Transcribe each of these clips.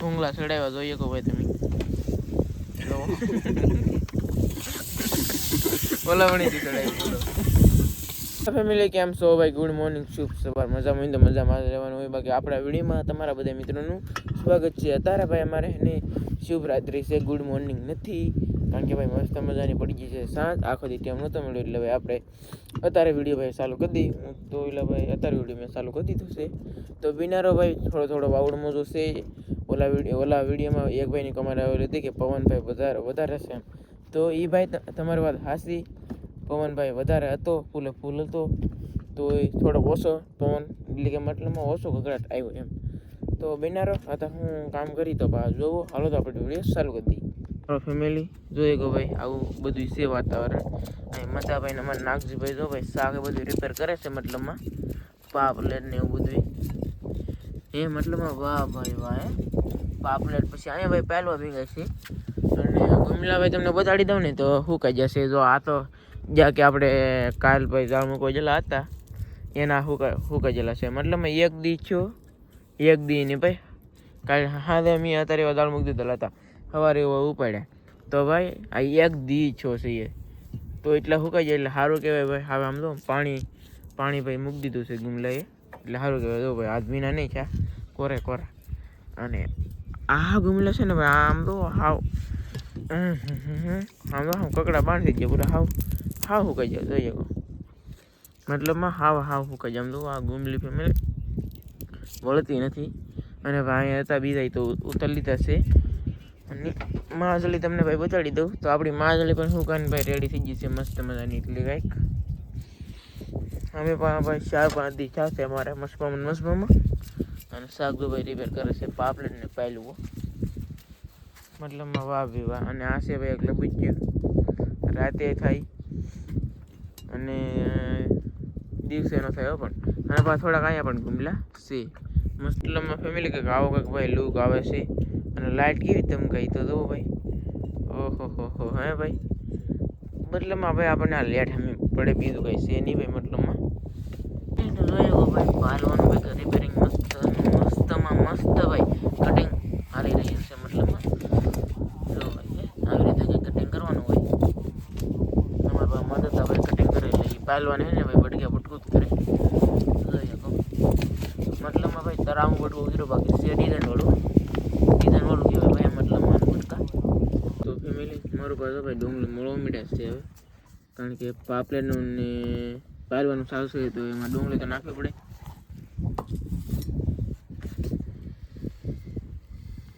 ભૂંગળા ચડાવ્યા જોઈએ કહો ભાઈ તમે. ઓલાવણીથી ચડાવી ફેમિલી કેમ છો? ભાઈ ગુડ મોર્નિંગ શુભ સવાર. મજામાં હોય તો મજામાં રહેવાનું હોય. બાકી આપણા વિડીયોમાં તમારા બધા મિત્રોનું સ્વાગત છે. અત્યારે ભાઈ અમારે શુભ રાત્રિ છે. ગુડ મોર્નિંગ નથી. કારણ કે ભાઈ મસ્ત મજાની પડી ગઈ છે સાંજ. આખો દી ટાઈમ નહોતો મળ્યો. એટલે ભાઈ આપણે અત્યારે વીડિયો ભાઈ ચાલુ કરી દઈ હું તો એટલે ભાઈ અત્યારે વીડિયો મેં ચાલુ કરી દીધું છે. તો બિનારો ભાઈ થોડો થોડો વાવડ મોજો છે. ઓલા વીડિયો ઓલા વિડીયોમાં એક ભાઈની કમાડ આવેલી હતી કે પવનભાઈ વધારે વધારે છે એમ. તો એ ભાઈ તમારી વાત હાસી પવનભાઈ વધારે હતો, ફૂલે ફૂલ હતો. તો એ થોડોક ઓછો પવન, એટલે કે મતલબમાં ઓછો ગગડાટ આવ્યો એમ. તો બિનારો હતા હું કામ કરી તો બા, જોવો. હાલો તો આપણે વીડિયો ચાલુ કરી દઈએ. ફેમિલી જોઈએ કે ભાઈ આવું બધું છે વાતાવરણ. અહીં મતાભાઈ ને અમારે નાગજીભાઈ જો ભાઈ શાક બધું રિપેર કરે છે મતલબમાં. પાપલેટ ને એવું બધું એ મતલબમાં વાહ ભાઈ વાહ પાપલેટ પછી અહીંયા ભાઈ પહેલો ભીંગાય છે અને ગુમલાભાઈ તમને બતાડી દઉં ને તો શું કહી જશે? જો આ તો જ્યાં કે આપણે કાલ ભાઈ જાળ મૂકવા જેલા હતા, એના શું શું કહેલા છે? મતલબ એક દી છો એક દી ને ભાઈ. કાલે હા તો મેં અત્યારે એવા દાળ મૂકી દીધેલા હતા, સવારે એવો ઉપાડ્યા. તો ભાઈ, આ એક દી છો છે એ. તો એટલે સુકાઈ જાય એટલે સારું કહેવાય ભાઈ. હવે આમ તો પાણી પાણી ભાઈ મૂકી દીધું છે ગુમલાએ. એટલે સારું કહેવાય. જો ભાઈ આદમીના નહીં છે કોરે કોરા. અને આ ગુમલો છે ને ભાઈ, આમ તો હાવ. આમ તો હાવ કકડા બાંધી ગયા પૂરા હાવ હાવ કહી જાય જોઈએ મતલબમાં હાવ હાવ સુકાઈ જાય આમ તો આ ગુમલી ફેમિલી વળતી નથી. અને ભાઈ હતા, બીજા તો ઉતર લીધા છે. અને માજલી તમને ભાઈ બતાડી દઉં. તો આપણી માજલી પણ શું કાન ભાઈ રેડી થઈ ગઈ છે, મસ્ત મજાની એટલી કાંઈક. અમે પણ ભાઈ ચાર પાંચ દી છે અમારે મસ્બામાં મસ્બામાં અને શાક તો રિપેર કરે છે પાપલેટ ને પાયલું મતલબમાં વાહ ભી વાહ. અને આ છે ભાઈ એક લબુજ્યું રાતે થાય અને દિવસે ન થાય પણ. અને પાછા થોડાક અહીંયા પણ ગુમલા છે. મતલબમાં ફેમિલી કંઈક આવો કંઈક ભાઈ લુક આવે છે. અને લાઇટ કેવી તમે કહી તો દો ભાઈ. ઓહો હો હો હે ભાઈ. મતલબમાં ભાઈ આપણને આ લેટ અમે પડે બીજું કંઈ છે નહીં ભાઈ મતલબમાં. એ તો જોયો ભાઈ પાલવાનું ભાઈ રિપેરિંગ મસ્ત મસ્તમાં મસ્ત ભાઈ કટિંગ હાલી રહ્યું છે મતલબમાં જો ભાઈ હે, આવી રીતે કંઈક કટિંગ કરવાનું હોય અમારા પાસે મદદ આપણે કટિંગ કરે એટલે એ પાલવાને હે ને ભાઈ બટકે બટકું જ કરે. મતલબમાં ભાઈ તરાવું બટકું ઉતર્યું બાકી છે ડિઝાઇન વાળું. ડિઝાઇન વાળું કહેવાય ભાઈ મતલબમાં બટકા તો ફેમિલી મારું પાસે ભાઈ ડુંગળી મળવા મીઠા છે હવે. કારણ કે પાપલેટનું ને પાલવાનું સારું છે તો એમાં ડુંગળી તો નાખવી પડે.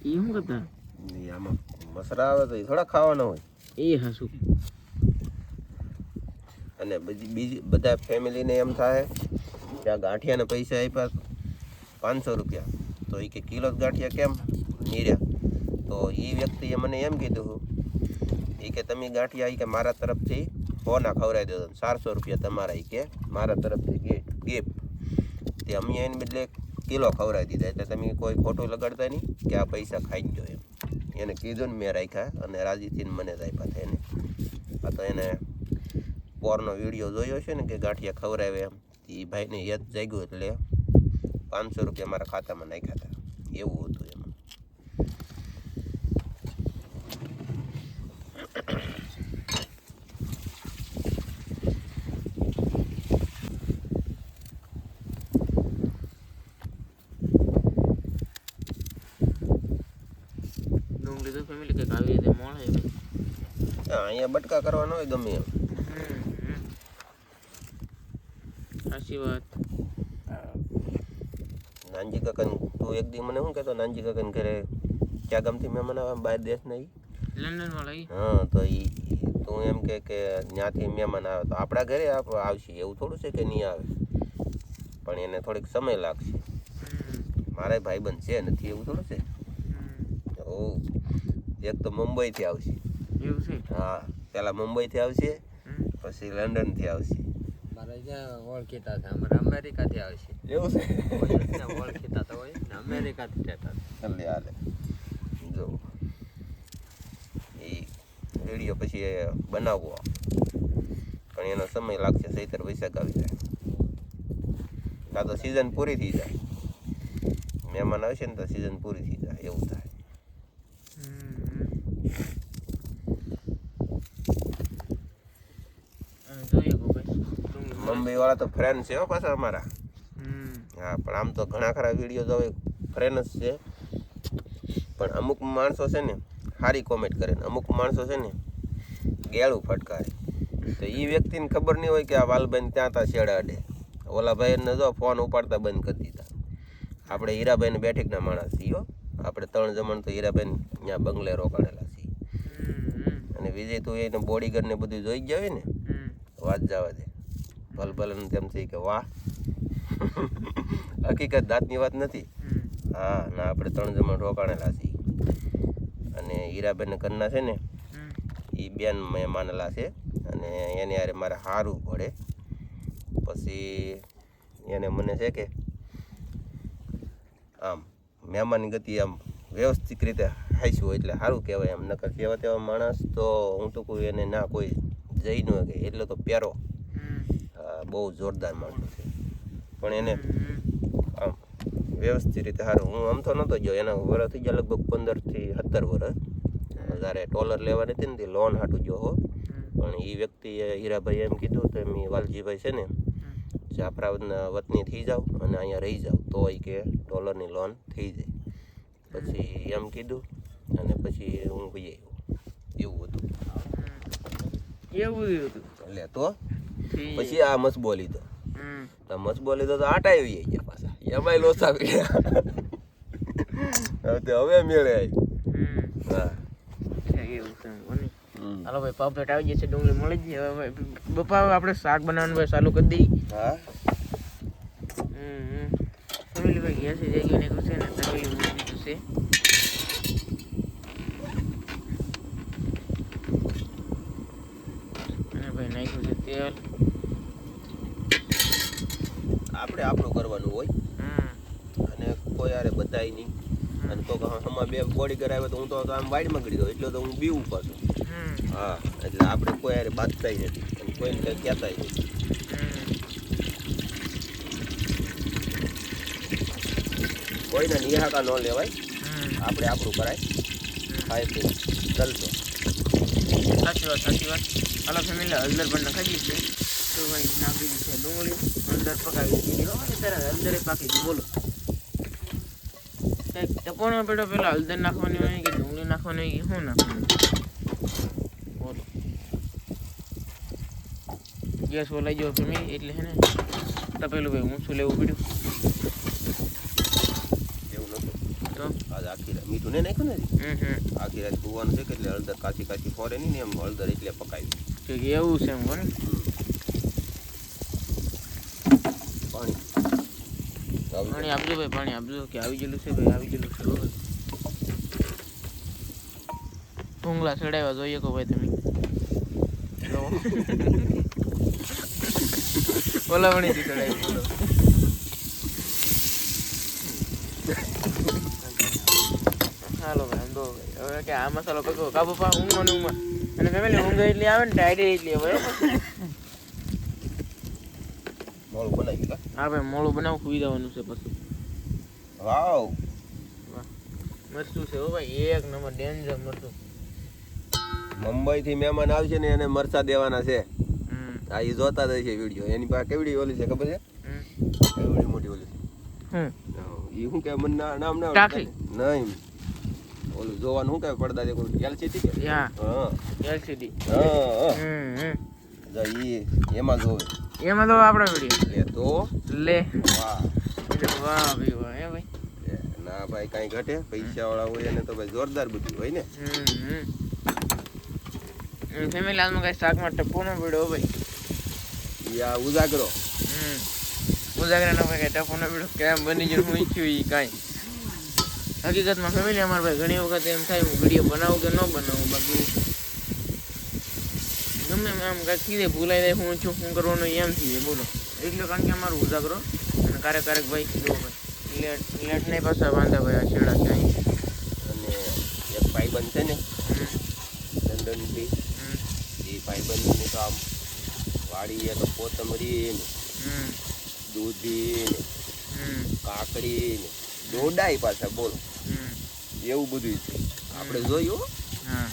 એ શું કરતા? આમાં મસરા આવે તો એ થોડા ખાવાના હોય. એ હાસું. અને બધી, બીજી, બધા ફેમિલીને એમ થાય કે આ ગાંઠિયાના પૈસા આપ્યા પાંચસો રૂપિયા. તો એ કે કિલો જ ગાંઠિયા કેમ? નીર્યા તો એ વ્યક્તિએ મને એમ કીધું એ કે તમે ગાંઠિયા એ કે મારા તરફથી ફોના ખવડાવી દેજો ચારસો રૂપિયા તમારા એ કે મારા તરફથી ગિફ્ટ. તે અમે એને બદલે કિલો ખવડાવી દીધા. એટલે તમે કોઈ ખોટું લગાડતા નહીં કે આ પૈસા ખાઈ જ એમ. એને કીધું ને મેં રાખ્યા અને રાજીથી મને જ આપ્યા હતા એને આ તો એને પોરનો વીડિયો જોયો છે ને કે ગાંઠિયા ખવડાવે એમ. એ ભાઈને યાદ જાગ્યું એટલે પાંચસો રૂપિયા મારા ખાતામાં નાખ્યા હતા. એવું હતું એમાં. ડુંગળી તો ફેમિલી કંઈક આવી રીતે મળે અહીંયા બટકા કરવાનો હોય ગમે એમ. સાચી વાત. નાનજી કકન તું એક દી મને શું કહેતો નાનજી કાકન ઘરે ક્યાં ગામથી મહેમાન આવે બહાર દેશ નહીં? લંડન વાળા હા તો ઈ તું એમ કે કે ત્યાંથી મહેમાન આવે તો આપણા ઘરે આપ- આવશે એવું થોડું છે કે નહીં આવે? પણ એને થોડીક સમય લાગશે. મારે ભાઈબંધ છે નથી એવું થોડું છે? ઓ એક તો મુંબઈથી આવશે. એવું છે? હા પહેલાં મુંબઈથી આવશે પછી લંડનથી આવશે. મારે જ્યાં ઓળખીતા છે અમારે અમેરિકાથી એવું છે. એવું જ ઓળખીતા તો હોય ને અમેરિકાથી રહેતા ચાલે હાલે. જો એ વીડિયો પછી બનાવવો. પણ એનો સમય લાગશે સૈતર વૈશાખ આવી જાય. કાં તો સિઝન પૂરી થઈ જાય. મહેમાન આવશે ને તો સિઝન પૂરી થઈ જાય એવું થાય. મુંબઈ વાળા તો ફ્રેન્ડ છે હો પાછા અમારા. હા પણ આમ તો ઘણા ખરા વીડિયો તો હવે ફ્રેન્ડ જ છે. પણ અમુક માણસો છે ને સારી કોમેન્ટ કરે ને અમુક માણસો છે ને ગેળું ફટકારે. તો એ વ્યક્તિને ખબર નહીં હોય કે આ વાલબેન ત્યાં તા છેડા અડે. ઓલા ભાઈને જો ફોન ઉપાડતા બંધ કરી દીધા. આપણે હીરાબેન બેઠકના માણસ છીએ હો. આપણે ત્રણ જમણ તો હીરાબેન ત્યાં બંગલે રોકાણેલા છીએ. અને વિજય તું એને બોડીગાર્ડ ને બધું જોઈ ગયા હોય ને? વાત જવા દે. ભલ તેમ થઈ કે વાહ. હકીકત દાંતની વાત નથી. હા ના આપણે ત્રણ જમણ રોકાણેલા છીએ. અને હીરાબેન કન્ના છે ને એ બેન મેં માનેલા છે. અને એને યારે મારે સારું પડે પછી એને મને છે કે આમ મહેમાન ગતિ આમ વ્યવસ્થિત રીતે હાઈશું હોય એટલે સારું કહેવાય એમ. નકર કેવા તેવા માણસ તો હું તો કોઈ એને ના કોઈ જઈ ન કે એટલો તો પ્યારો. બહુ જોરદાર માણસ છે. પણ એને આમ વ્યવસ્થિત રીતે સારું હું આમ તો નહોતો ગયો. એના વર્ષ થઈ ગયા લગભગ પંદરથી સત્તર વર્ષ જ્યારે ટોલર લેવાની હતી ને તે લોન હાટું ગયો હો. પણ એ વ્યક્તિએ હીરાભાઈ એમ કીધું તો એમ વાલજીભાઈ છે ને જાફરાબાદના વતની થઈ જાઓ અને અહીંયા રહી જાઓ. તો એ કે ડોલરની લોન થઈ જાય. પછી એમ કીધું અને પછી હું ભાઈ આવ્યો. એવું હતું. એવું જ હતું. એટલે તો. પછી આ મસબો લીધો દો તો મસબો લીધો તો આટા આવી ગયા પાછા. એમાંય લોસા પડ્યા હવે હવે મેળે આવી હમ. હા. છે છે. હમ. હાલો ભાઈ પાપલેટ આવી જશે ડુંગળી મળી જ જાય હવે ભાઈ બપા આપણે શાક બનાવવાનું ભાઈ ચાલુ કરી દઈએ. હા. હમ ફેમિલી ભાઈ ગેસ જઈ ગયું ને છે ને તરવેલી મૂકી છે અને ભાઈ નાખ્યું છે તેલ. આપણે આપણું કરવાનું હોય. અને કોઈ યારે બતાય નહીં. અને તો હમણાં બે બોડી કરાવે તો હું તો આમ વાઈડમાં ગળી દઉં એટલે તો હું બીવું પાછું. હા એટલે આપણે કોઈ યારે બાંધતાય નથી અને કોઈને કંઈ કહેતાય નથી. કોઈને નિહાકા ન લેવાય. આપણે આપણું કરાય. ખાય પી ચાલતો. સાચી વાત સાચી વાત. હાલો ફેમિલી હળદર પણ નખાઈ છે. તો ભાઈ નાખી છે ડુંગળી, હળદર પકાવી દીધી હવે ત્યારે હળદરે પાકી ગઈ બોલો. કંઈક ટપોનો પેટો પેલા હળદર નાખવાની હોય કે ડુંગળી નાખવાની હોય શું નાખવાનું? બોલો. ગેસ ઓલાઈ ગયો ફેમિલી એટલે હે ને, તપેલું ભાઈ, ઊંચું લેવું પડ્યું એવું નતું તો આજ આખી મીઠું ને નાખ્યું ને આખી રાત ધોવાનું છે કે એટલે હળદર કાચી કાચી ફોરે નહીં ને એમ હળદર એટલે પકાવી તો કે એવું છે એમ કોને પાણી. પાણી આપજો ભાઈ પાણી આપજો. કે આવી ગયેલું છે ભાઈ આવી ગયેલું છે. બરોબર ભૂંગળા ચડાવ્યા જોઈએ કો ભાઈ તમે. જો. ઓલાવણીથી ચડાવી બોલો હાલો ભાઈ હવે કે આ મસાલો પકવો કાબુ પા ઊંઘમાં ને ઊંઘમાં અને ફેમિલી ઊંઘ એટલી આવે ને ટાઈટ એટલી આવે મોળું બનાવી હા? ભાઈ મોડું બનાવું સુઈ જવાનું છે પછી. વાવ. મરચું છે ઓ ભાઈ એક નંબર ડેન્જર મરચું. મુંબઈ થી મહેમાન આવશે ને એને મરચા દેવાના છે. હમ. આ ઈ જોતા જ છે વીડિયો. એની પાસે કેવડી ઓલી છે ખબર છે? કેવડી મોટી ઓલી છે? હમ. ઈ શું કે મને નામ ના નહીં ઓલું જોવાનું શું કે પડદા દેખો એલસીડી કે? હા. એલસીડી હા હા. ઈ એમાં જોવે. એમાં તો આપણો વીડિયો. લે તો. લે. વાહ. વાહ ભાઈ વાહ એ ભાઈ. ના ભાઈ કાંઈ ઘટે. પૈસા વાળા હોય એને તો ભાઈ જોરદાર બધું હોય ને. હમ ફેમિલી હાલમાં કઈ શાકમાં ટપો નો પડ્યો ભાઈ. યા ઉજાગરો. હમ. ઉજાગરા નો કઈ ટપો નો પીડ્યો કેમ બની ગયું? હું ઈચ્છું ઈ કાંઈ. હકીકતમાં ફેમિલી અમારે ભાઈ ઘણી વખત એમ થાય હું વીડિયો બનાવું કે ન બનાવું બાકી ગમે આમ કાંઈક કીધે ભૂલાઈ જાય હું છું શું કરવાનું એમ થઈ જાય બોલો. એટલે કારણ કે અમારું ઉજાગરો અને ક્યારેક ક્યારેક ભાઈ જો ભાઈ. લેટ લેટ નહીં પાછા વાંધા ભાઈ આ છેડા છે અને એક ભાઈબંધ છે ને લંડનથી એ એ ભાઈબંધની તો આમ વાડી તો કોથમરી દૂધી કાકડી ને દોડાઈ પાછા બોલો. એવું બધું છે. આપણે જોયું હા.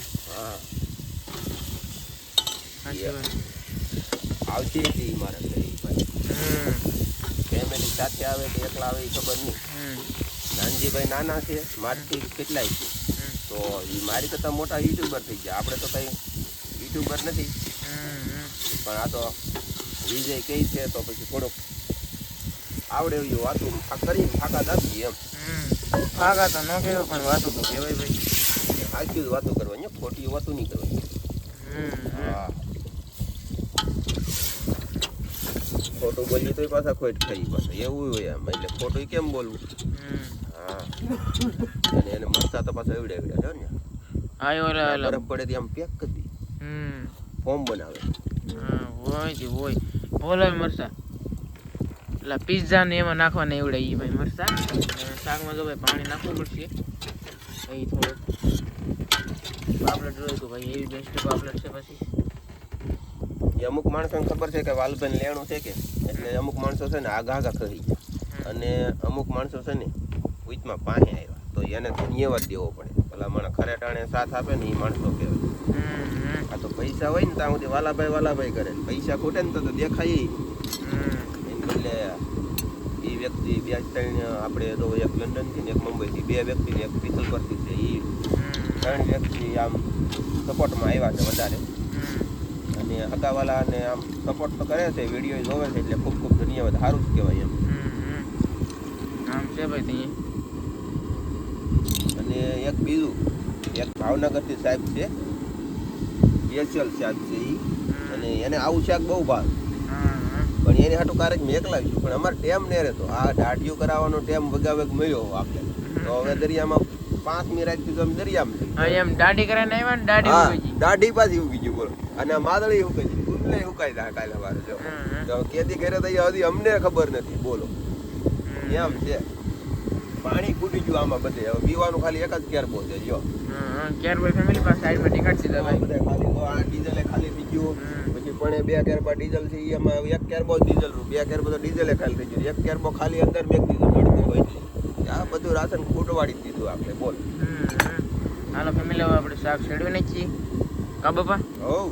આવતી હતી મારા ઘરે ફેમિલી સાથે આવે કે એકલા આવે એ ખબર નહીં. હમ. નાનજીભાઈ નાના છે મારથી કેટલાય છે. તો એ મારી કરતાં મોટા યુટ્યુબર થઈ ગયા. આપણે તો કંઈ યુટ્યુબર નથી. પણ આ તો વિજય કહે છે તો પછી થોડુંક આવડે એવી વાતું. કરી ફાકા દાબી એમ. ફાગા તો ન કહેવાય પણ વાતો તો કહેવાય ભાઈ. સાચી વાતો કરવાની ખોટી વાતો નહીં કરવાની. હા. ખોટું બોલીએ તોય પાછા ખોટ ખાઈ પાછા. એવું હોય એમ એટલે ખોટું કેમ બોલવું? હા. અને એને મસ્તા તો પાછા એવડે એવડે છે ને. આયો ઓલા ઓલા બરફ પડે ત્યાં પેક કરી દે. હમ. ફોર્મ બનાવે. હા હોય તે હોય. બોલો મરસા. એટલે પિઝા ને એમાં નાખવાના એવડે એ ભાઈ મરસા શાકમાં જો ભાઈ પાણી નાખવું પડશે. એ થોડુંક પાપલેટ જોયું ભાઈ એવી બેસ્ટ પાપલેટ છે પછી. અમુક માણસોને ખબર છે કે વાલભાઈ લેણું છે કે? એટલે અમુક માણસો છે ને આગા આગા ખરી જાય અને અમુક માણસો છે ને ઉચમાં પાણી આવ્યા તો એને ધન્યવાદ દેવો પડે. પેલા મને ખરે ટાણે સાથ આપે ને એ માણસો કહેવાય. આ તો પૈસા હોય ને ત્યાં સુધી વાલાભાઈ વાલાભાઈ કરે. પૈસા ખૂટે ને તો દેખાય હમ એ વ્યક્તિ બે ત્રણ આપણે તો એક લંડનથી ને એક મુંબઈથી બે વ્યક્તિ ને એક પિથલ પરથી છે. એ ત્રણ વ્યક્તિ આમ સપોર્ટમાં આવ્યા છે વધારે. અને હગાવાલાને આમ સપોર્ટ તો કરે છે વીડિયો જોવે છે એટલે ખૂબ ખૂબ ધન્યવાદ. સારું જ કહેવાય એમ. આમ છે ભાઈ અને એક બીજું એક ભાવનગરથી સાહેબ છે. યશલ સાહેબ છે એ અને એને આવું શાક બહુ ભાવે. એની હાટું કારક મેં એકલાવ્યું પણ અમારે ટેમ ને રહેતો આ દાઢિયું કરાવવાનો ટેમ વગાવેગ મળ્યો આપણે. તો હવે દરિયામાં પાંચ મિનિટ તો અમે દરિયામાં એમ દાઢી કરીને આવ્યા ને દાઢી. દાઢી પાછી ઉગી ગયું બોલો. અને માદળી ઉગી ગઈ કુંડલે ઉકાઈ દા કાલે સવારે જો. તો કેદી ઘરે તો હજી અમને ખબર નથી બોલો. એમ છે. પાણી ફૂટી ગયું આમાં બધે. હવે પીવાનું ખાલી એક જ કેર છે જો. કેર ભાઈ ફેમિલી પાસે સાઈડમાં ભાઈ બધા ખાલી તો આ ડીઝલે ખાલી થઈ ગયું. પણ બે કેરબા ડીઝલ છે એમાં એક કેરબો ડીઝલ બે કેરબો તો ડીઝલે ખાલી થઈ ગયું. એક કેરબો ખાલી અંદર મેક દીધું નડતું હોય છે આ બધું રાશન ખૂટવાડી દીધું આપણે બોલ. હાલો ફેમિલી હવે આપણે શાક શેડવી છીએ કા બાપા? હોવ.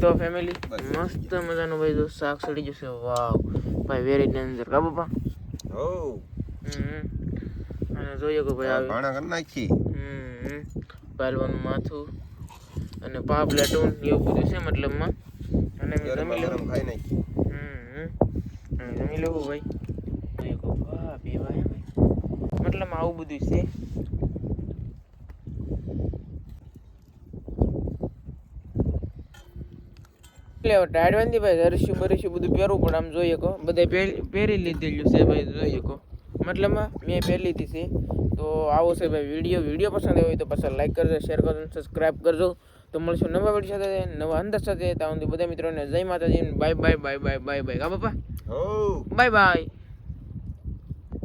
તો ફેમિલી મસ્ત મજાનું ભાઈ જો શાક સડી જશે. વાવ. ભાઈ વેરી ડેન્જર કા બાપા? હોવ. અને જોઈએ કે ભાઈ આવે ભાણા કરી નાખી. હમ પહેલવાનું માથું અને પાપ લેટું એવું બધું છે મતલબમાં. અને જમી ખાઈ નાખી હમ જમી લેવું ભાઈ. જોઈએ કહું પીવા હે ભાઈ? મતલબ આવું બધું છે. એટલે હવે ભાઈ હરશું બરશું બધું પહેરવું પણ આમ જોઈએ કહો. બધા પહેરી લીધેલું છે ભાઈ જોઈએ કહો. મતલબમાં મેં પહેરી લીધી છે. તો આવો છે ભાઈ વીડિયો. વીડિયો પસંદ આવ્યો હોય તો પાછા લાઈક કરજો શેર કરજો સબસ્ક્રાઈબ કરજો. તો મળશું નવા વીડિયો સાથે નવા અંદર સાથે. ત્યાં બધા મિત્રોને જય Mataji bye bye bye bye bye bye કા બાપા? Bye bye